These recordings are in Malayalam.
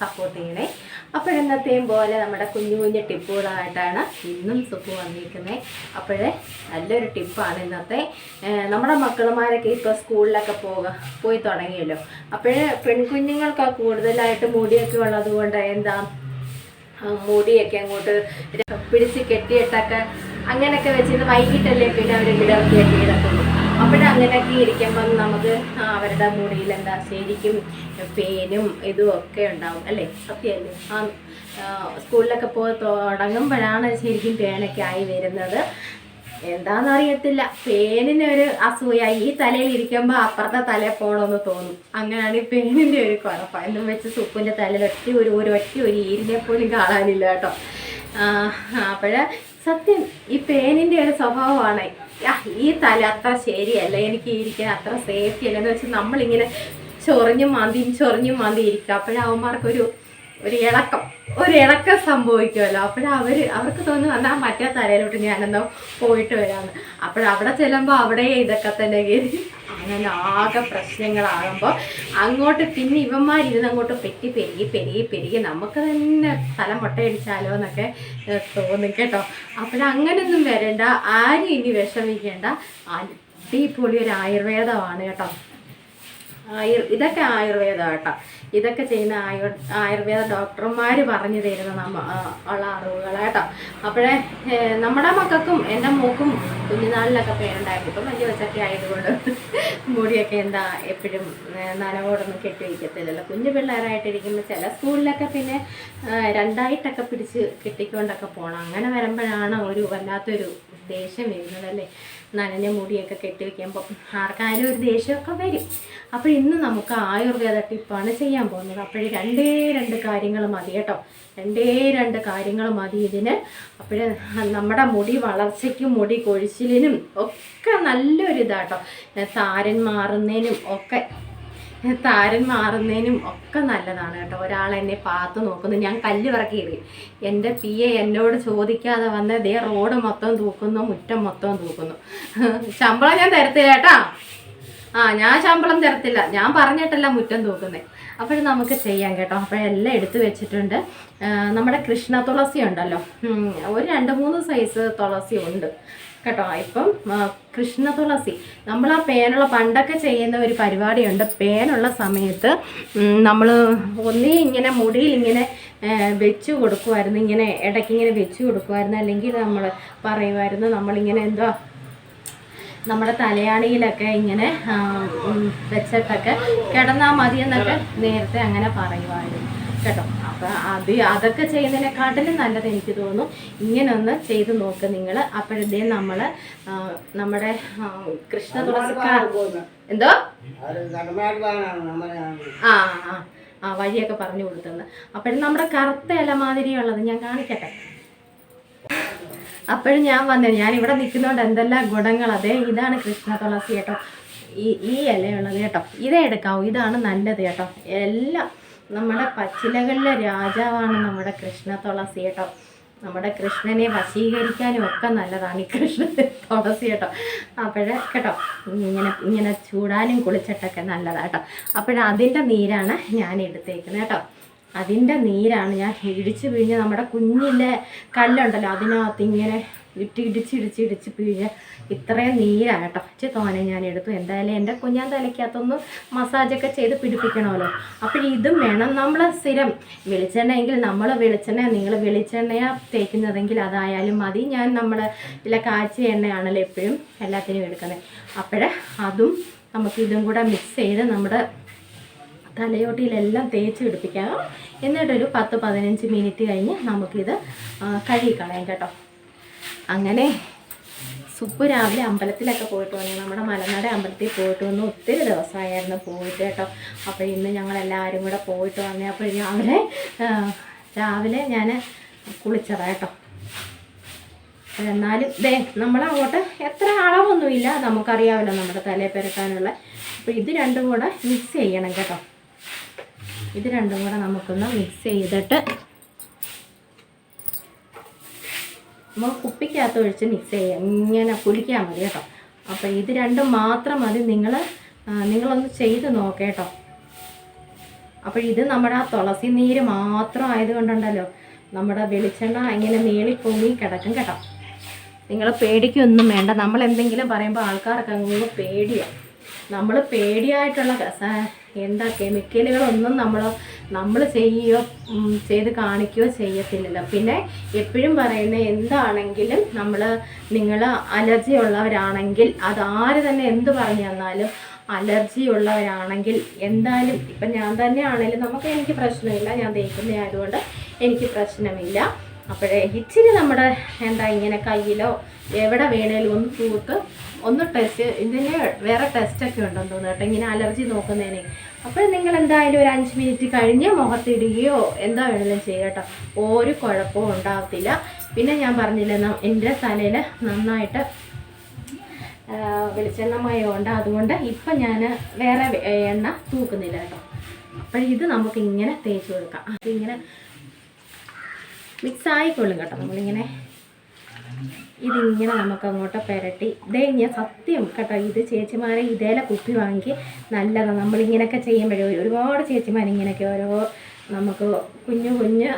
സപ്പോർട്ട് ചെയ്യണേ. അപ്പോഴെന്നത്തെയും പോലെ നമ്മുടെ കുഞ്ഞു കുഞ്ഞു ടിപ്പുകളായിട്ടാണ് ഇന്നും സുപ്പ് വന്നിരിക്കുന്നത് അപ്പോഴേ നല്ലൊരു ടിപ്പാണ് ഇന്നത്തെ. നമ്മുടെ മക്കളുമാരൊക്കെ ഇപ്പോൾ സ്കൂളിലൊക്കെ പോകുക പോയി തുടങ്ങിയല്ലോ. അപ്പോഴേ പെൺകുഞ്ഞുങ്ങൾക്കാണ് കൂടുതലായിട്ട് മുടിയൊക്കെ ഉള്ളത് കൊണ്ട് എന്താ മുടിയൊക്കെ അങ്ങോട്ട് പിടിച്ച് കെട്ടിയിട്ടൊക്കെ അങ്ങനെയൊക്കെ വെച്ചിട്ട് വൈകിട്ടല്ലേ പിന്നെ അവർ വിടർത്തി കെട്ടിയിടത്തുള്ളൂ അപ്പോഴങ്ങനെയൊക്കെ ഇരിക്കുമ്പം നമുക്ക് അവരുടെ മുടിയിൽ എന്താ ശരിക്കും പേനും ഇതും ഒക്കെ ഉണ്ടാവും അല്ലേ? സത്യമല്ലേ? ആ സ്കൂളിലൊക്കെ പോയി തുടങ്ങുമ്പോഴാണ് ശരിക്കും പേനൊക്കെ ആയി വരുന്നത്. എന്താണെന്നറിയത്തില്ല ഒരു അസൂയ. ഈ തലയിൽ ഇരിക്കുമ്പോൾ അപ്പുറത്തെ തലയിൽ പോകണമെന്ന് തോന്നും. അങ്ങനെയാണ് ഈ പേനിന്റെ ഒരു കുഴപ്പം എന്നും വെച്ച് സുപ്പിന്റെ തലയിൽ ഒറ്റ ഒരു ഒരു ഒറ്റ ഒരു ഈരിനെ പോലും കാണാനില്ല കേട്ടോ. അപ്പോഴ സത്യം ഈ പേനിന്റെ ഒരു സ്വഭാവമാണ് ഈ തല അത്ര ശരിയല്ല. എനിക്ക് ഇരിക്കാൻ അത്ര സേഫ്റ്റി അല്ല. എന്ന് വെച്ചാൽ നമ്മളിങ്ങനെ ചൊറിഞ്ഞും മാന്തിയും ചൊറിഞ്ഞും മാന്തി ഇരിക്കുക അപ്പോഴവന്മാർക്കൊരു ഒരു ഇളക്കം. ഒരു ഇളക്കം സംഭവിക്കുമല്ലോ. അപ്പോഴവർ അവർക്ക് തോന്നുന്നു എന്നാൽ മറ്റേ തലയിലോട്ട് ഞാനെന്തോ പോയിട്ട് വരാമെന്ന്. അപ്പോഴവിടെ ചെല്ലുമ്പോൾ അവിടെ ഇതൊക്കെ തന്നെ കയറി. അങ്ങനെ ആകെ പ്രശ്നങ്ങളാകുമ്പോൾ അങ്ങോട്ട് പിന്നെ ഇവന്മാരിരുന്ന് അങ്ങോട്ട് പെറ്റി പെരുകി പെരുകി പെരുകി നമുക്ക് തന്നെ തല മുട്ടയടിച്ചാലോ എന്നൊക്കെ തോന്നും കേട്ടോ. അപ്പോഴങ്ങനൊന്നും വരണ്ട. ആരും ഇനി വിഷമിക്കേണ്ട. അടിപൊളി ഒരു ആയുർവേദമാണ് കേട്ടോ. ആയുർ ഇതൊക്കെ ആയുർവേദം കേട്ടോ ഇതൊക്കെ ചെയ്യുന്ന ആയുർ ആയുർവേദ ഡോക്ടർമാർ പറഞ്ഞു തരുന്ന നമ്മ ഉള്ള അറിവുകൾ കേട്ടോ. അപ്പോഴേ നമ്മുടെ മക്കൾക്കും എന്റെ മൂക്കും കുഞ്ഞുനാളിലൊക്കെ പേരുണ്ടായിരുന്നു. ഇപ്പം വലിയ വെച്ചൊക്കെ ആയതുകൊണ്ട് മുടിയൊക്കെ എന്താ എപ്പോഴും നനവോടൊന്നും കെട്ടി വയ്ക്കത്തില്ലല്ലോ. കുഞ്ഞു പിള്ളേരായിട്ടിരിക്കുമ്പോൾ ചില സ്കൂളിലൊക്കെ പിന്നെ രണ്ടായിട്ടൊക്കെ പിടിച്ച് കെട്ടിക്കൊണ്ടൊക്കെ പോകണം അങ്ങനെ വരുമ്പോഴാണ് ഒരു വല്ലാത്തൊരു ദേഷ്യം വരുന്നത് അല്ലേ നനഞ്ഞ മുടിയൊക്കെ കെട്ടി ആർക്കാരും ഒരു ദേഷ്യമൊക്കെ വരും. അപ്പോൾ ഇന്ന് നമുക്ക് ആയുർവേദ ടിപ്പാണ് ചെയ്യാൻ പോകുന്നത്. അപ്പോഴേ രണ്ടേ രണ്ട് കാര്യങ്ങൾ മതി കേട്ടോ. രണ്ടേ രണ്ട് കാര്യങ്ങൾ മതി ഇതിന്. അപ്പോഴേ നമ്മുടെ മുടി വളർച്ചയ്ക്കും മുടി കൊഴിച്ചിലിനും ഒക്കെ നല്ലൊരു ഇതാട്ടോ താരൻ മാറുന്നതിനും ഒക്കെ താരൻ മാറുന്നതിനും ഒക്കെ നല്ലതാണ് കേട്ടോ. ഒരാൾ എന്നെ പാത്ത് നോക്കുന്നു. ഞാൻ കല്ല് എറിയും എന്റെ പി എ എന്നോട് ചോദിക്കാതെ വന്ന് ദേ റോഡ് മൊത്തം തൂക്കുന്നു മുറ്റം മൊത്തം തൂക്കുന്നു. ശമ്പളം ഞാൻ തരത്തില്ല കേട്ടാ. ആ ഞാൻ ശമ്പളം തരത്തില്ല. ഞാൻ പറഞ്ഞിട്ടല്ല മുറ്റം തൂക്കുന്നേ. അപ്പോഴും നമുക്ക് ചെയ്യാം കേട്ടോ. അപ്പോഴെല്ലാം എടുത്തു വെച്ചിട്ടുണ്ട്. നമ്മുടെ കൃഷ്ണ തുളസി ഉണ്ടല്ലോ. ഒരു രണ്ട് മൂന്ന് സൈസ് തുളസി ഉണ്ട്. കേട്ടോ ഇപ്പം കൃഷ്ണ തുളസി. നമ്മൾ ആ പേനുള്ള പണ്ടൊക്കെ ചെയ്യുന്ന ഒരു പരിപാടിയുണ്ട്. പേനുള്ള സമയത്ത് നമ്മൾ ഒന്നേ ഇങ്ങനെ മുടിയിൽ ഇങ്ങനെ വെച്ച് കൊടുക്കുമായിരുന്നു ഇങ്ങനെ ഇടയ്ക്ക് ഇങ്ങനെ വെച്ച് കൊടുക്കുമായിരുന്നു അല്ലെങ്കിൽ നമ്മൾ പറയുമായിരുന്നു നമ്മളിങ്ങനെ എന്തോ നമ്മുടെ തലയാണിയിലൊക്കെ ഇങ്ങനെ വെച്ചിട്ടൊക്കെ കിടന്നാൽ മതി എന്നൊക്കെ നേരത്തെ അങ്ങനെ പറയുമായിരുന്നു കേട്ടോ. അപ്പം അത് അതൊക്കെ ചെയ്യുന്നതിനെക്കാട്ടിലും നല്ലത് എനിക്ക് തോന്നുന്നു. ഇങ്ങനെ ഒന്ന് ചെയ്ത് നോക്ക് നിങ്ങൾ അപ്പോഴത്തേ നമ്മൾ നമ്മുടെ കൃഷ്ണ തുളസിക്കാർ എന്തോ? ആ ആ ആ വഴിയൊക്കെ പറഞ്ഞു കൊടുത്തത്. അപ്പോഴും നമ്മുടെ കറുത്ത ഇല മാതിരിയുള്ളത് ഞാൻ കാണിക്കട്ടെ. അപ്പോഴും ഞാൻ വന്നത് ഞാൻ ഇവിടെ നിൽക്കുന്നതുകൊണ്ട് എന്തെല്ലാം ഗുണങ്ങൾ അതെ ഇതാണ് കൃഷ്ണ തുളസി കേട്ടോ. ഈ ഈ ഇലയുള്ളത് കേട്ടോ. ഇതേ എടുക്കാവൂ. ഇതാണ് നല്ലത് കേട്ടോ. എല്ലാം നമ്മുടെ പച്ചിലകളിലെ രാജാവാണ് നമ്മുടെ കൃഷ്ണ തുളസി കേട്ടോ നമ്മുടെ കൃഷ്ണനെ വശീകരിക്കാനും ഒക്കെ നല്ലതാണ് ഈ കൃഷ്ണ തുളസി കേട്ടോ അപ്പോഴേ കേട്ടോ ഇങ്ങനെ ഇങ്ങനെ ചൂടാനും കുളിച്ചിട്ടൊക്കെ നല്ലതാണ് കേട്ടോ അപ്പോഴതിന്റെ നീരാണ് ഞാൻ എടുത്തേക്കുന്നത് കേട്ടോ അതിന്റെ നീരാണ് ഞാൻ ഇടിച്ച് പിഴിഞ്ഞ് നമ്മുടെ കുഞ്ഞിലെ കല്ലുണ്ടല്ലോ അതിനകത്ത് ഇങ്ങനെ ഇട്ട് ഇടിച്ച് ഇടിച്ച് പിഴിഞ്ഞ് ഇത്രയും നീരാണ് കേട്ടോ. ഇച്ചിരി തോനെ ഞാൻ എടുത്തു. എന്തായാലും എന്റെ കുഞ്ഞാൻ തലയ്ക്കകത്തൊന്ന് മസാജൊക്കെ ചെയ്ത് പിടിപ്പിക്കണമല്ലോ. അപ്പോൾ ഇതും വേണം നമ്മൾ സ്ഥിരം. വെളിച്ചെണ്ണയെങ്കിൽ നമ്മൾ വെളിച്ചെണ്ണ നിങ്ങൾ വെളിച്ചെണ്ണയാ തേക്കുന്നതെങ്കിൽ അതായാലും മതി. ഞാൻ നമ്മൾ ഇല്ല കാച്ചിയ എണ്ണയാണല്ലോ എപ്പോഴും എല്ലാത്തിനും എടുക്കുന്നത്. അപ്പോഴേ അതും നമുക്ക് ഇതും കൂടെ മിക്സ് ചെയ്ത് നമ്മുടെ തലയോട്ടിയിലെല്ലാം തേച്ച് പിടിപ്പിക്കാം. എന്നിട്ടൊരു പത്ത് പതിനഞ്ച് മിനിറ്റ് കഴിഞ്ഞ് നമുക്കിത് കഴുകിക്കളയാം കേട്ടോ. അങ്ങനെ സുപ്പ് രാവിലെ അമ്പലത്തിലൊക്കെ പോയിട്ട് വന്നു. നമ്മുടെ മലനാട് അമ്പലത്തിൽ പോയിട്ട് വന്ന് ഒത്തിരി ദിവസമായിരുന്നു പോയിട്ട് കേട്ടോ. അപ്പോൾ ഇന്ന് ഞങ്ങളെല്ലാവരും കൂടെ പോയിട്ട് വന്നേ. അപ്പോൾ രാവിലെ രാവിലെ ഞാൻ കുളിച്ചതാണ് കേട്ടോ. എന്നാലും ദേ നമ്മളങ്ങോട്ട് എത്ര അളവൊന്നുമില്ല. നമുക്കറിയാമല്ലോ നമ്മുടെ തലയിൽ പെരക്കാനുള്ള. അപ്പോൾ ഇത് രണ്ടും കൂടെ മിക്സ് ചെയ്യണം കേട്ടോ. ഇത് രണ്ടും കൂടെ നമുക്കൊന്ന് മിക്സ് ചെയ്തിട്ട് നമ്മൾ കുപ്പിക്കകത്ത് ഒഴിച്ച് മിക്സ് ചെയ്യുക. ഇങ്ങനെ കുലിക്കാൻ മതി കേട്ടോ. അപ്പോൾ ഇത് രണ്ടും മാത്രം മതി. നിങ്ങൾ നിങ്ങളൊന്ന് ചെയ്ത് നോക്കേട്ടോ അപ്പോൾ ഇത് നമ്മുടെ ആ തുളസി നീര് മാത്രം ആയതുകൊണ്ടുണ്ടല്ലോ. നമ്മുടെ വെളിച്ചെണ്ണ ഇങ്ങനെ നീളി പൊങ്ങി കിടക്കും കേട്ടോ. നിങ്ങൾ പേടിക്കൊന്നും വേണ്ട. നമ്മൾ എന്തെങ്കിലും പറയുമ്പോൾ ആൾക്കാർക്ക് അങ്ങ് പേടിയാണ് നമ്മൾ പേടിയായിട്ടുള്ള എന്താ കെമിക്കലുകളൊന്നും നമ്മൾ നമ്മൾ ചെയ്യുകയോ ചെയ്ത് കാണിക്കുകയോ ചെയ്യത്തില്ലല്ലോ. പിന്നെ എപ്പോഴും പറയുന്ന എന്താണെങ്കിലും നമ്മൾ നിങ്ങൾ അലർജി ഉള്ളവരാണെങ്കിൽ അതാര് തന്നെ എന്ത് പറഞ്ഞു തന്നാലും അലർജി ഉള്ളവരാണെങ്കിൽ എന്തായാലും ഇപ്പം ഞാൻ തന്നെ ആണെങ്കിലും നമുക്ക് എനിക്ക് പ്രശ്നമില്ല. ഞാൻ തേക്കുന്ന ആയതുകൊണ്ട് എനിക്ക് പ്രശ്നമില്ല. അപ്പോഴേ ഇച്ചിരി നമ്മുടെ എന്താ ഇങ്ങനെ കയ്യിലോ എവിടെ വേണേലും ഒന്ന് തൂത്ത് ഒന്ന് ടെസ്റ്റ് ഇതിന് വേറെ ടെസ്റ്റൊക്കെ ഉണ്ടെന്ന് തോന്നുന്നു ഇങ്ങനെ അലർജി നോക്കുന്നതിന്. അപ്പോൾ നിങ്ങൾ എന്തായാലും ഒരു അഞ്ച് മിനിറ്റ് കഴിഞ്ഞ് മുഖത്തിടുകയോ എന്താ വേണമെങ്കിലും ചെയ്യുക ഒരു കുഴപ്പവും ഉണ്ടാകത്തില്ല പിന്നെ ഞാൻ പറഞ്ഞില്ലേ എന്റെ തലയിൽ നന്നായിട്ട് ആ, ഉണ്ട്. മയമുണ്ട് അതുകൊണ്ട് ഇപ്പം ഞാൻ വേറെ എണ്ണ തൂക്കുന്നില്ല കേട്ടോ. അപ്പോൾ ഇത് നമുക്ക് ഇങ്ങനെ തേച്ച് കൊടുക്കാം. അതിങ്ങനെ മിക്സ് ആയിക്കൊള്ളും കേട്ടോ. നമ്മളിങ്ങനെ ഇതിങ്ങനെ നമുക്ക് അങ്ങോട്ട് പുരട്ടി ഇതേ ഞാൻ സത്യം കേട്ടോ ഇത് ചേച്ചിമാരെ ഇതേലെ കുപ്പി വാങ്ങി നല്ലതാണ് നമ്മളിങ്ങനെയൊക്കെ ചെയ്യുമ്പോഴേ ഒരുപാട് ചേച്ചിമാർ ഇങ്ങനെയൊക്കെ ഓരോ നമുക്ക് കുഞ്ഞു കുഞ്ഞു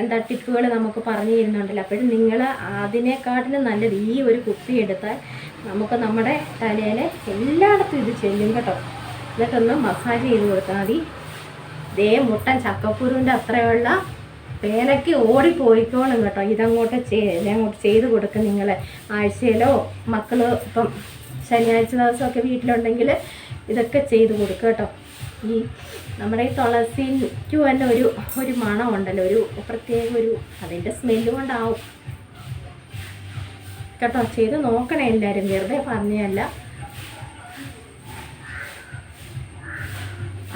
എന്താ ടിപ്പുകൾ നമുക്ക് പറഞ്ഞു തരുന്നുണ്ടല്ലോ. അപ്പോഴും നിങ്ങൾ അതിനെക്കാട്ടിലും നല്ലത് ഈ ഒരു കുപ്പി എടുത്താൽ നമുക്ക് നമ്മുടെ തലയിൽ എല്ലായിടത്തും ഇത് ചെല്ലും കേട്ടോ. എന്നിട്ടൊന്ന് മസാജ് ചെയ്ത് കൊടുത്താൽ മതി. ഇതേ മുട്ടൻ ചക്കക്കുരുവിന്റെ അത്രയുള്ള പേനയ്ക്ക് ഓടിപ്പോയിക്കോളും കേട്ടോ. ഇതങ്ങോട്ട് ഇതങ്ങോട്ട് ചെയ്ത് കൊടുക്കും നിങ്ങൾ ആഴ്ചയിലോ മക്കൾ ഇപ്പം ശനിയാഴ്ച ദിവസമൊക്കെ വീട്ടിലുണ്ടെങ്കിൽ ഇതൊക്കെ ചെയ്ത് കൊടുക്കുക കേട്ടോ. ഈ നമ്മുടെ ഈ തുളസിക്ക് തന്നെ ഒരു ഒരു മണമുണ്ടല്ലോ ഒരു പ്രത്യേക ഒരു അതിന്റെ സ്മെല്ല് കൊണ്ടാവും. കേട്ടോ ചെയ്ത് നോക്കണേ എല്ലാവരും. വെറുതെ പറഞ്ഞല്ല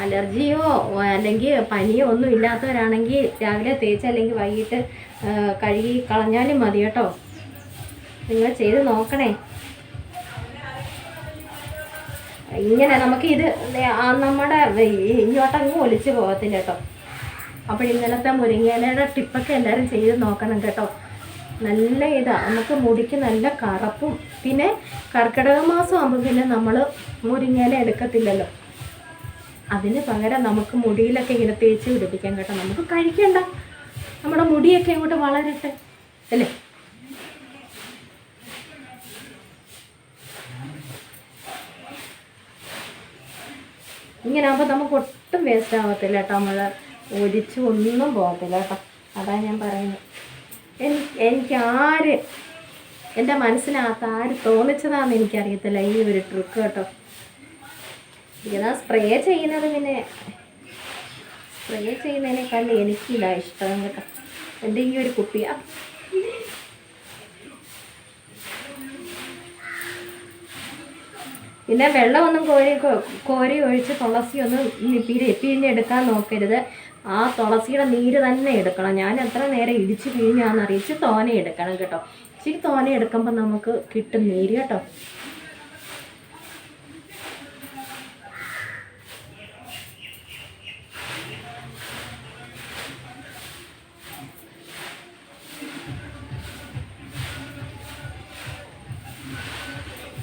അലർജിയോ അല്ലെങ്കിൽ പനിയോ ഒന്നും ഇല്ലാത്തവരാണെങ്കിൽ രാവിലെ തേച്ച് അല്ലെങ്കിൽ വൈകിട്ട് കഴുകി കളഞ്ഞാലും മതി കേട്ടോ. നിങ്ങൾ ചെയ്ത് നോക്കണേ. ഇങ്ങനെ നമുക്ക് ഇത് നമ്മുടെ ഇങ്ങോട്ടങ്ങ് ഒലിച്ച് പോകത്തില്ല കേട്ടോ. അപ്പോൾ ഇന്നലത്തെ മുരിങ്ങയിലയുടെ ടിപ്പൊക്കെ എല്ലാവരും ചെയ്ത് നോക്കണം കേട്ടോ. നല്ല ഇതാണ് നമുക്ക് മുടിക്ക് നല്ല കറുപ്പും പിന്നെ കർക്കിടക മാസം ആകുമ്പോൾ പിന്നെ നമ്മൾ മുരിങ്ങയില എടുക്കത്തില്ലല്ലോ. അതിന് പകരം നമുക്ക് മുടിയിലൊക്കെ ഇങ്ങനെ തേച്ച് പിടിപ്പിക്കാൻ കേട്ടോ. നമുക്ക് കഴിക്കണ്ട. നമ്മുടെ മുടിയൊക്കെ ഇങ്ങോട്ട് വളരട്ടെ. അല്ലേ? ഇങ്ങനെ ആകുമ്പോൾ നമുക്ക് ഒട്ടും വേസ്റ്റ് ആവത്തില്ല കേട്ടോ. നമ്മൾ ഒരിച്ച് ഒന്നും പോകത്തില്ല കേട്ടോ. അതാണ് ഞാൻ പറയുന്നത്. എനിക്ക് ആര് എന്റെ മനസ്സിനകത്ത് ആര് തോന്നിച്ചതാണെന്ന് എനിക്കറിയത്തില്ല ഈ ഒരു ട്രിക്ക് കേട്ടോ. ഇതാ സ്പ്രേ ചെയ്യുന്നത് പിന്നെ സ്പ്രേ ചെയ്യുന്നതിനേക്കാൾ എനിക്കില്ല ഇഷ്ടം കേട്ടോ. എന്റെ ഈ ഒരു കുപ്പിയാ പിന്നെ വെള്ളമൊന്നും കോരി കോരി ഒഴിച്ച് തുളസി ഒന്നും പിന്നെ എടുക്കാൻ നോക്കരുത്. ആ തുളസിയുടെ നീര് തന്നെ എടുക്കണം. ഞാൻ എത്ര നേരം ഇടിച്ച് പിഴിഞ്ഞാന്ന് അറിയിച്ച് തോനെ എടുക്കണം കേട്ടോ. ഇച്ചിരി തോനെ എടുക്കുമ്പോൾ നമുക്ക് കിട്ടും നീര് കേട്ടോ.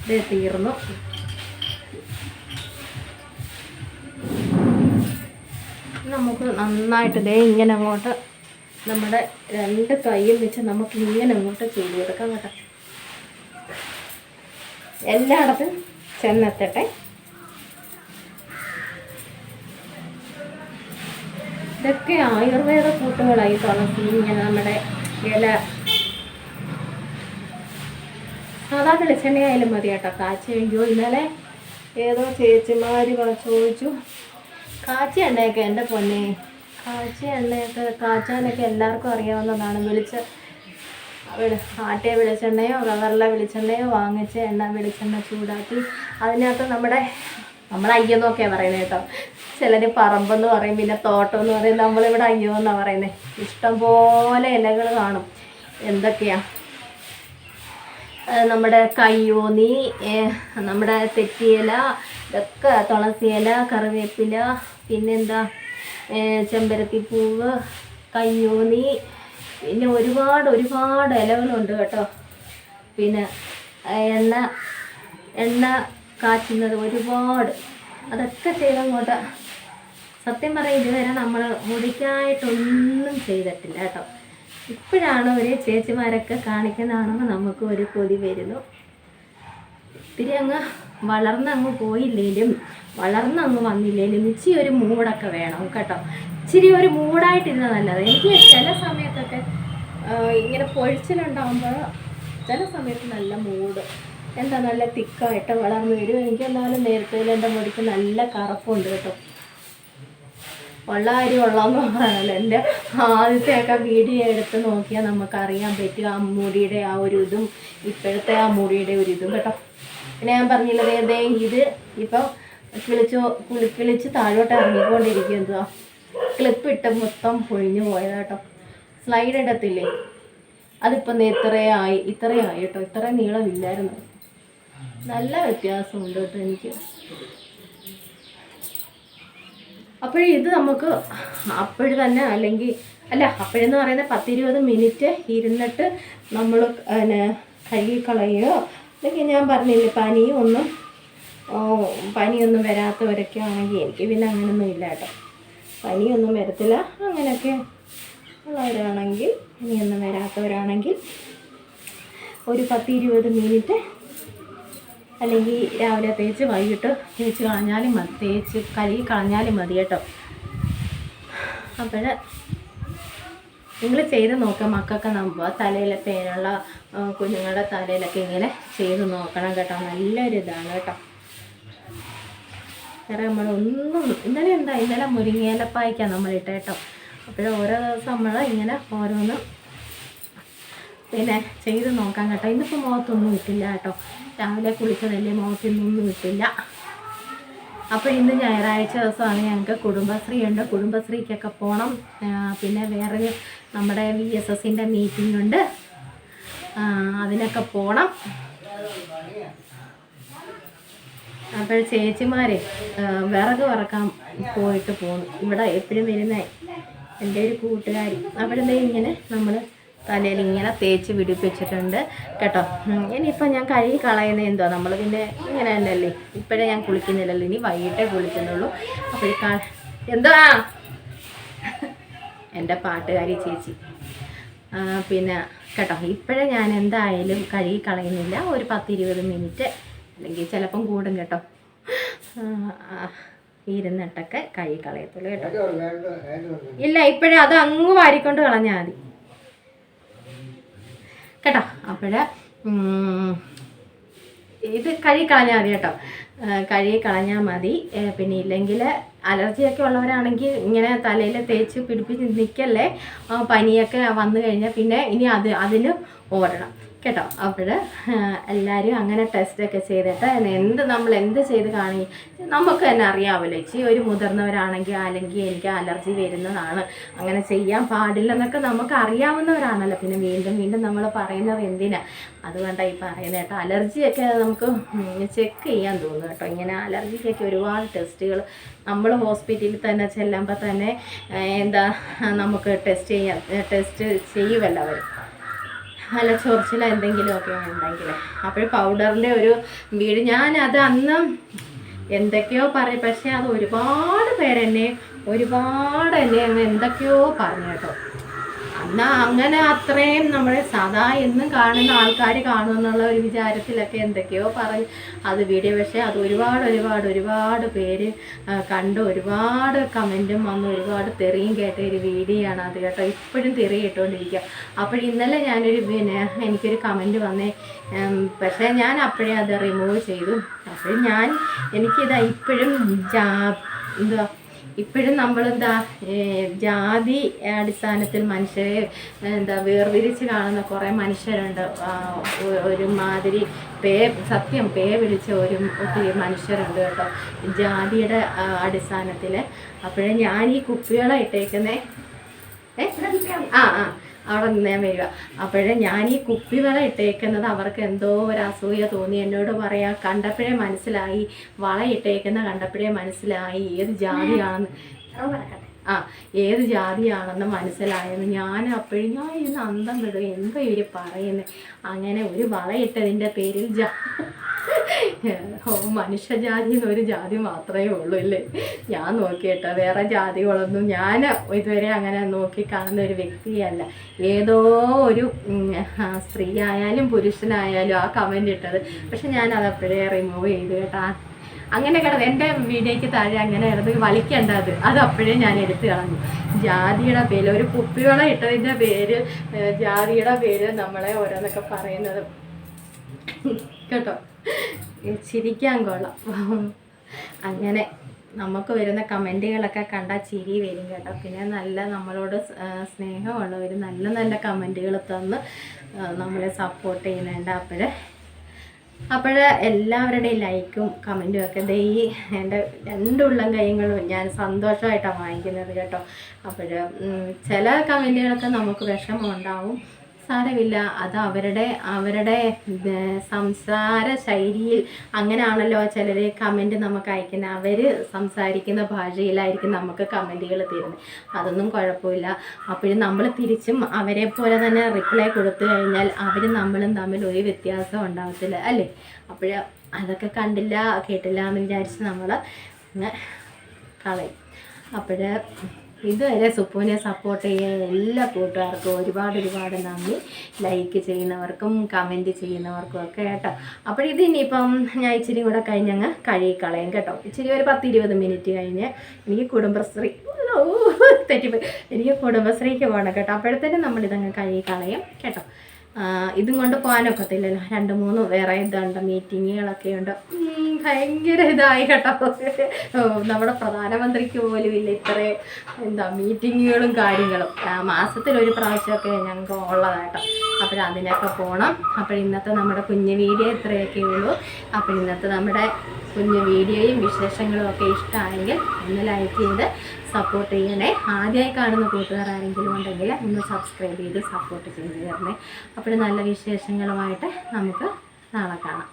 ഇത് തീർന്നു. നമുക്ക് നന്നായിട്ട് ദേ ഇങ്ങനെ അങ്ങോട്ട് നമ്മുടെ രണ്ട് കൈയും വെച്ച് നമുക്ക് ഇങ്ങനെ അങ്ങോട്ട് ചെയ്തു കൊടുക്കാം കേട്ടോ. എല്ലായിടത്തും ചെന്നെത്തട്ടെ. ഇതൊക്കെ ആയുർവേദ കൂട്ടുകളായി തുളസി ഇങ്ങനെ നമ്മുടെ ഇല സാധാ വെളിച്ചെണ്ണയായാലും മതി കേട്ടോ കാച്ചി അയ്യോ ഇന്നലെ ഏതോ ചേച്ചിമാർ ചോദിച്ചു കാച്ചി എണ്ണയൊക്കെ എന്റെ പൊന്നെ കാച്ചി എണ്ണയൊക്കെ കാച്ചാനൊക്കെ എല്ലാവർക്കും അറിയാവുന്നതാണ്. വിളിച്ച വെളി ആട്ടിയ വെളിച്ചെണ്ണയോ കവറിലെ വെളിച്ചെണ്ണയോ വാങ്ങിച്ച് എണ്ണ വെളിച്ചെണ്ണ ചൂടാക്കി അതിനകത്ത് നമ്മുടെ നമ്മൾ അയ്യെന്നൊക്കെയാണ് പറയുന്നത് കേട്ടോ. ചിലർ പറമ്പെന്ന് പറയും പിന്നെ തോട്ടം എന്ന് പറയും. നമ്മളിവിടെ അയ്യോ എന്നാണ് പറയുന്നത് ഇഷ്ടംപോലെ ഇലകൾ കാണും. എന്തൊക്കെയാണ് നമ്മുടെ കയ്യോന്നി നമ്മുടെ തെറ്റിയില ഇതൊക്കെ തുളസിയില കറിവേപ്പില പിന്നെന്താ ചെമ്പരത്തിപ്പൂവ് കയ്യോന്നി പിന്നെ ഒരുപാട് ഒരുപാട് ഇലകളുണ്ട് കേട്ടോ. പിന്നെ എണ്ണ എണ്ണ കാച്ചുന്നത് ഒരുപാട്. അതൊക്കെ ചെയ്തങ്ങോട്ട്. സത്യം പറയും ഇതുവരെ നമ്മൾ മുടിക്കായിട്ടൊന്നും ചെയ്തിട്ടില്ല കേട്ടോ. ഇപ്പോഴാണ് ഒരു ചേച്ചിമാരൊക്കെ കാണിക്കുന്നതാണെന്ന് നമുക്ക് ഒരു കൊതി വരുന്നു. ഇത്തിരി അങ്ങ് വളർന്നങ്ങ് പോയില്ലേലും വളർന്നങ്ങ് വന്നില്ലേലും ഇച്ചിരി ഒരു മൂടൊക്കെ വേണം കേട്ടോ. ഇച്ചിരി ഒരു മൂടായിട്ടിരുന്ന നല്ലത് എനിക്ക് ചില സമയത്തൊക്കെ ഇങ്ങനെ പൊഴിച്ചിലുണ്ടാകുമ്പോൾ ചില സമയത്ത് നല്ല മൂട് എന്താ നല്ല തിക്കായിട്ട് വളർന്നു വരും. എനിക്ക് എന്നാലും നേരത്തെ എന്റെ മുടിക്ക് നല്ല കറുപ്പുണ്ട് കേട്ടോ. ഉള്ള കാര്യം ഉള്ളതെന്ന് പറയാനല്ലോ എന്റെ ആദ്യത്തെയൊക്കെ വീഡിയോ എടുത്ത് നോക്കിയാൽ നമുക്കറിയാൻ പറ്റും ആ മുടിയുടെ ആ ഒരു ഇതും ഇപ്പോഴത്തെ ആ മുടിയുടെ ഒരു ഇതും കേട്ടോ. പിന്നെ ഞാൻ പറഞ്ഞില്ല വേദേ ഇത് ഇപ്പം കിളിച്ച് കുളി കിളിച്ച് താഴോട്ട് ഇറങ്ങിക്കൊണ്ടിരിക്കും എന്തുവാ? ക്ലിപ്പ് ഇട്ട് മൊത്തം പൊഴിഞ്ഞു പോയത് കേട്ടോ. സ്ലൈഡ് ഇടത്തില്ലേ? അതിപ്പം ഇത്രയായി ഇത്രയായി കേട്ടോ. ഇത്ര നീളമില്ലായിരുന്നു. നല്ല വ്യത്യാസമുണ്ട് കേട്ടോ എനിക്ക്. അപ്പോഴേ ഇത് നമുക്ക് അപ്പോഴ് തന്നെ അല്ലെങ്കിൽ അല്ല അപ്പോഴെന്ന് പറയുന്നത് പത്തിരുപത് മിനിറ്റ് ഇരുന്നിട്ട് നമ്മൾ പിന്നെ കഴുകിക്കളയുകയോ അല്ലെങ്കിൽ ഞാൻ പറഞ്ഞില്ലേ ഒന്നും പനിയൊന്നും വരാത്തവരൊക്കെ ആണെങ്കിൽ എനിക്ക് പിന്നെ അങ്ങനെയൊന്നും ഇല്ല കേട്ടോ. പനിയൊന്നും വരത്തില്ല. അങ്ങനെയൊക്കെ ഉള്ളവരാണെങ്കിൽ പനിയൊന്നും വരാത്തവരാണെങ്കിൽ ഒരു പത്ത് ഇരുപത് മിനിറ്റ് അല്ലെങ്കിൽ രാവിലെ തേച്ച് വൈകിട്ട് തേച്ച് കളഞ്ഞാലും മതി തേച്ച് കഴുകി കളഞ്ഞാലും മതി കേട്ടോ. അപ്പോൾ നിങ്ങൾ ചെയ്ത് നോക്കുക മക്കൾക്ക് നമ്മൾ തലയിലെ പേനുള്ള കുഞ്ഞുങ്ങളുടെ തലയിലൊക്കെ ഇങ്ങനെ ചെയ്ത് നോക്കണം കേട്ടോ. നല്ലൊരു ഇതാണ് കേട്ടോ. വേറെ നമ്മളൊന്നും ഇന്നലെ എന്താ? ഇന്നലെ മുരിങ്ങയിലപ്പായിക്കാണ് നമ്മൾ ഇട്ട കേട്ടോ. അപ്പോൾ ഓരോ ദിവസം നമ്മൾ ഇങ്ങനെ ഓരോന്ന് പിന്നെ ചെയ്ത് നോക്കാം കേട്ടോ. ഇന്നിപ്പോൾ മുഖത്തൊന്നും ഇട്ടില്ല കേട്ടോ. രാവിലെ കുളിച്ചതല്ലേ മുഖത്തൊന്നും കിട്ടില്ല അപ്പോൾ ഇന്ന് ഞായറാഴ്ച ദിവസമാണ് ഞങ്ങൾക്ക് കുടുംബശ്രീ ഉണ്ട്. കുടുംബശ്രീക്കൊക്കെ പോകണം പിന്നെ വേറെ നമ്മുടെ വി എസ് എസിന്റെ മീറ്റിംഗ് ഉണ്ട്. അതിനൊക്കെ പോണം. അപ്പോൾ ചേച്ചിമാരെ വിറക് വറക്കാൻ പോയിട്ട് പോകണം ഇവിടെ എപ്പോഴും വരുന്ന എന്റെ ഒരു കൂട്ടുകാരി. അവിടെ ഇങ്ങനെ നമ്മൾ തലയിൽ ഇങ്ങനെ തേച്ച് പിടിപ്പിച്ചിട്ടുണ്ട് കേട്ടോ. ഇനിയിപ്പോൾ ഞാൻ കഴുകി കളയുന്നത് എന്തോ നമ്മൾ പിന്നെ ഇങ്ങനെ തന്നെയല്ലേ? ഇപ്പോഴേ ഞാൻ കുളിക്കുന്നില്ലല്ലോ. ഇനി വൈകിട്ടേ കുളിക്കുന്നുള്ളൂ. അപ്പോൾ ഈ കാ എന്തോ എന്റെ പാട്ടുകാരി ചേച്ചി. പിന്നെ കേട്ടോ. ഇപ്പോഴേ ഞാൻ എന്തായാലും കഴുകി കളയുന്നില്ല. ഒരു പത്തിരുപത് മിനിറ്റ് അല്ലെങ്കിൽ ചിലപ്പം കൂടും കേട്ടോ. ഇരുന്നിട്ടൊക്കെ കഴുകി കളയത്തുള്ളൂ കേട്ടോ. ഇല്ല ഇപ്പോഴേ അത് അങ്ങ് വാരിക്കൊണ്ട് കളഞ്ഞാൽ മതി. കേട്ടോ? അപ്പോൾ ഇത് കഴുകി കളഞ്ഞാൽ മതി കേട്ടോ. കഴുകി കളഞ്ഞാൽ മതി. പിന്നെ ഇല്ലെങ്കിൽ അലർജിയൊക്കെ ഉള്ളവരാണെങ്കിൽ ഇങ്ങനെ തലയിൽ തേച്ച് പിടിപ്പിച്ച് നിൽക്കല്ലേ പനിയൊക്കെ വന്നു കഴിഞ്ഞാൽ പിന്നെ ഇനി അത് അതിന് ഓടണം. കേട്ടോ അപ്പോൾ എല്ലാവരും അങ്ങനെ ടെസ്റ്റൊക്കെ ചെയ്തിട്ട് എന്ത് നമ്മൾ എന്ത് ചെയ്ത് കാണി നമുക്ക് തന്നെ അറിയാമല്ലോ ഇച്ചി ഒരു മുതിർന്നവരാണെങ്കിൽ അല്ലെങ്കിൽ എനിക്ക് അലർജി വരുന്നതാണ് അങ്ങനെ ചെയ്യാൻ പാടില്ലെന്നൊക്കെ നമുക്ക് അറിയാവുന്നവരാണല്ലോ പിന്നെ വീണ്ടും വീണ്ടും നമ്മൾ പറയുന്നത് എന്തിനാ? അതുകൊണ്ടാണ് ഈ പറയുന്നത് കേട്ടോ അലർജിയൊക്കെ നമുക്ക് ചെക്ക് ചെയ്യാൻ തോന്നുന്നു കേട്ടോ ഇങ്ങനെ അലർജിക്കൊക്കെ ഒരുപാട് ടെസ്റ്റുകൾ നമ്മൾ ഹോസ്പിറ്റലിൽ തന്നെ ചെല്ലുമ്പോൾ തന്നെ എന്താ നമുക്ക് ടെസ്റ്റ് ചെയ്യാൻ ടെസ്റ്റ് ചെയ്യുമല്ലോ അവർ നല്ല ചൊറിച്ചില എന്തെങ്കിലുമൊക്കെ ഉണ്ടെങ്കിൽ അപ്പോൾ പൗഡറിന്റെ ഒരു വീട്. ഞാൻ അത് അന്ന് എന്തൊക്കെയോ പറയും പക്ഷേ അത് ഒരുപാട് പേരെന്നെ ഒരുപാട് എന്നെ എന്തൊക്കെയോ പറഞ്ഞു കേട്ടോ. അന്ന് അങ്ങനെ അത്രയും നമ്മളെ സാധാ എന്നും കാണുന്ന ആൾക്കാർ കാണുമെന്നുള്ള ഒരു വിചാരത്തിലൊക്കെ എന്തൊക്കെയോ പറഞ്ഞ് അത് വീഡിയോ പക്ഷേ അത് ഒരുപാട് ഒരുപാട് ഒരുപാട് പേര് കണ്ട് ഒരുപാട് കമന്റും വന്ന് ഒരുപാട് തെറിയും കേട്ട ഒരു വീഡിയോ ആണ് അത് കേട്ടോ. ഇപ്പോഴും തെറി കേട്ടോണ്ടിരിക്കുക അപ്പോൾ ഇന്നലെ ഞാനൊരു പിന്നെ എനിക്കൊരു കമന്റ് വന്നേ. പക്ഷേ ഞാൻ അപ്പോഴേ അത് റിമൂവ് ചെയ്തു. അപ്പോൾ ഞാൻ എനിക്കിതാ ഇപ്പോഴും എന്താ ഇപ്പോഴും നമ്മളെന്താ ജാതി അടിസ്ഥാനത്തിൽ മനുഷ്യരെ എന്താ വേർതിരിച്ച് കാണുന്ന കുറേ മനുഷ്യരുണ്ട്. ഒരു മാതിരി ഒരുമാതിരി പേ സത്യം പേ വിളിച്ച ഒരു ഒത്തിരി മനുഷ്യരുണ്ട് കേട്ടോ. ജാതിയുടെ അടിസ്ഥാനത്തിൽ അപ്പോഴേ ഞാൻ ഈ കുപ്പികളെ ഇട്ടേക്കുന്നേ. ആ ആ. അവിടെ നിന്നേ വരിക. അപ്പോഴേ ഞാൻ ഈ കുപ്പി വള ഇട്ടേക്കുന്നത് അവർക്ക് എന്തോ ഒരു അസൂയ തോന്നി. എന്നോട് പറയാ കണ്ടപ്പോഴേ മനസ്സിലായി. വള ഇട്ടേക്കുന്ന കണ്ടപ്പോഴേ മനസ്സിലായി. ഏത് ജാതിയാണെന്ന്. ആ ഏത് ജാതിയാണെന്ന് മനസ്സിലായെന്ന്. ഞാൻ അപ്പോഴും ഞാൻ ഇന്ന് അന്തം വിടും. എന്താ ഇവർ പറയുന്നത് അങ്ങനെ ഒരു വളയിട്ടതിന്റെ പേരിൽ ജാ മനുഷ്യജാതി എന്നൊരു ജാതി മാത്രമേ ഉള്ളൂ ഇല്ലേ? ഞാൻ നോക്കിയിട്ട് വേറെ ജാതികളൊന്നും ഞാൻ ഇതുവരെ അങ്ങനെ നോക്കി കാണുന്ന ഒരു വ്യക്തിയല്ല. ഏതോ ഒരു സ്ത്രീ ആയാലും പുരുഷനായാലും ആ കമന്റ് ഇട്ടത്. പക്ഷെ ഞാൻ അത് അപ്പോഴേ റിമൂവ് ചെയ്തു കേട്ടാ. അങ്ങനെ കിടന്ന് എന്റെ വീഡിയോയ്ക്ക് താഴെ അങ്ങനെ കിടന്ന് വലിക്കേണ്ട അത്. അത് അപ്പോഴേ ഞാൻ എടുത്തു കളഞ്ഞു. ജാതിയുടെ പേര് ഒരു കുപ്പിവള ഇട്ടതിന്റെ പേര് ജാതിയുടെ പേര് നമ്മളെ ഓരോന്നൊക്കെ പറയുന്നത്. കേട്ടോ. ചിരിക്കാൻ കൊള്ളാം. അങ്ങനെ നമുക്ക് വരുന്ന കമന്റുകളൊക്കെ കണ്ടാൽ ചിരി വരും കേട്ടോ. പിന്നെ നല്ല നമ്മളോട് സ്നേഹമുള്ളവർ നല്ല നല്ല കമന്റുകൾ തന്ന് നമ്മളെ സപ്പോർട്ട് ചെയ്യുന്നുണ്ട് അപ്പോൾ അപ്പോൾ എല്ലാവരുടെയും ലൈക്കും കമന്റും ഒക്കെ ദൈ എന്റെ രണ്ടുള്ളം കൈകളും ഞാൻ സന്തോഷമായിട്ടാണ് വാങ്ങിക്കുന്നത് കേട്ടോ. അപ്പോൾ ചില കമന്റുകളൊക്കെ നമുക്ക് വിഷമമുണ്ടാവും സാരമില്ല. അത് അവരുടെ അവരുടെ സംസാര ശൈലിയിൽ അങ്ങനെയാണല്ലോ ചിലർ കമന്റ് നമുക്ക് അയക്കുന്നത് അവർ സംസാരിക്കുന്ന ഭാഷയിലായിരിക്കും നമുക്ക് കമന്റുകൾ തരുന്നത് അതൊന്നും കുഴപ്പമില്ല. അപ്പോഴും നമ്മൾ തിരിച്ചും അവരെ പോലെ തന്നെ റിപ്ലൈ കൊടുത്തു കഴിഞ്ഞാൽ അവരും നമ്മളും തമ്മിൽ ഒരു വ്യത്യാസം ഉണ്ടാകത്തില്ല അല്ലേ? അപ്പോഴ അതൊക്കെ കണ്ടില്ല കേട്ടില്ല എന്ന് വിചാരിച്ച് നമ്മൾ കളയും. അപ്പോൾ ഇതുവരെ സുപ്പുവിനെ സപ്പോർട്ട് ചെയ്യുന്ന എല്ലാ കൂട്ടുകാർക്കും ഒരുപാട് ഒരുപാട് നന്ദി. ലൈക്ക് ചെയ്യുന്നവർക്കും കമന്റ് ചെയ്യുന്നവർക്കും ഒക്കെ കേട്ടോ. അപ്പോൾ ഇത് ഇനിയിപ്പം ഞാൻ ഇച്ചിരി കൂടെ കഴിഞ്ഞങ്ങ് കഴുകി കളയും കേട്ടോ. ഇച്ചിരി ഒരു പത്ത് ഇരുപത് മിനിറ്റ് കഴിഞ്ഞ് എനിക്ക് കുടുംബശ്രീ തെറ്റിപ്പോയി. എനിക്ക് കുടുംബശ്രീക്ക് പോകണം കേട്ടോ. അപ്പോഴത്തേനും നമ്മളിതങ്ങ് കഴുകി കളയും കേട്ടോ. ഇതും കൊണ്ട് പോകാനൊക്കത്തില്ലല്ലോ. രണ്ട് മൂന്ന് വേറെ ഇതുണ്ട് മീറ്റിങ്ങുകളൊക്കെ ഉണ്ട് ഭയങ്കര ഇതായി കേട്ടോ. നമ്മുടെ പ്രധാനമന്ത്രിക്ക് പോലും ഇല്ല ഇത്രയും എന്താ മീറ്റിങ്ങുകളും കാര്യങ്ങളും. ആ, മാസത്തിലൊരു പ്രാവശ്യമൊക്കെ ഞങ്ങൾക്ക് ഉള്ളതാട്ടോ. അപ്പോൾ അതിനൊക്കെ പോകണം അപ്പോൾ ഇന്നത്തെ നമ്മുടെ കുഞ്ഞു വീഡിയോ ഇത്രയൊക്കെ ഉള്ളൂ. അപ്പോൾ ഇന്നത്തെ നമ്മുടെ കുഞ്ഞു വീഡിയോയും വിശേഷങ്ങളും ഒക്കെ ഇഷ്ടമായെങ്കിൽ ഒന്ന് ലൈക്ക് ചെയ്ത് സപ്പോർട്ട് ചെയ്യണേ. ആദ്യമായി കാണുന്ന കൂട്ടുകാർ ആരെങ്കിലും ഉണ്ടെങ്കിൽ ഒന്ന് സബ്സ്ക്രൈബ് ചെയ്ത് സപ്പോർട്ട് ചെയ്ത് തരണേ. അപ്പോൾ നല്ല വിശേഷങ്ങളുമായിട്ട് നമുക്ക് നാളെ കാണാം.